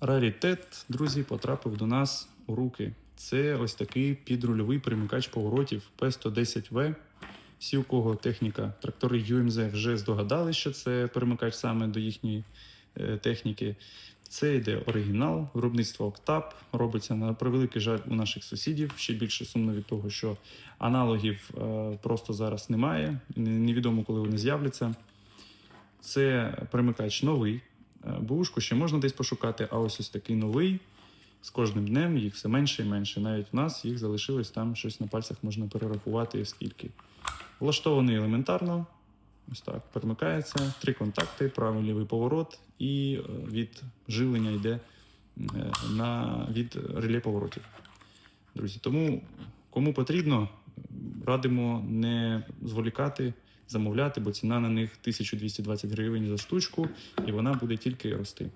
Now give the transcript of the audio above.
Раритет, друзі, потрапив до нас у руки. Це ось такий підрульовий перемикач поворотів P110V. Всі, у кого техніка трактори UMZ вже здогадали, що це перемикач саме до їхньої е, техніки. Це йде оригінал, виробництво Октап. Робиться на превеликий жаль у наших сусідів. Ще більше сумно від того, що аналогів е, просто зараз немає. Невідомо, коли вони з'являться. Це перемикач новий. Е, Бушку ще можна десь пошукати, а ось ось такий новий. З кожним днем їх все менше і менше. Навіть в нас їх залишилось там щось на пальцях можна перерахувати скільки. Влаштований елементарно. Ось так, перемикається. Три контакти, правий лівий поворот, і е, від живлення йде е, на, від реле поворотів. Друзі, тому кому потрібно, радимо не зволікати, замовляти, бо ціна на них 1220 гривень за штучку, і вона буде тільки рости.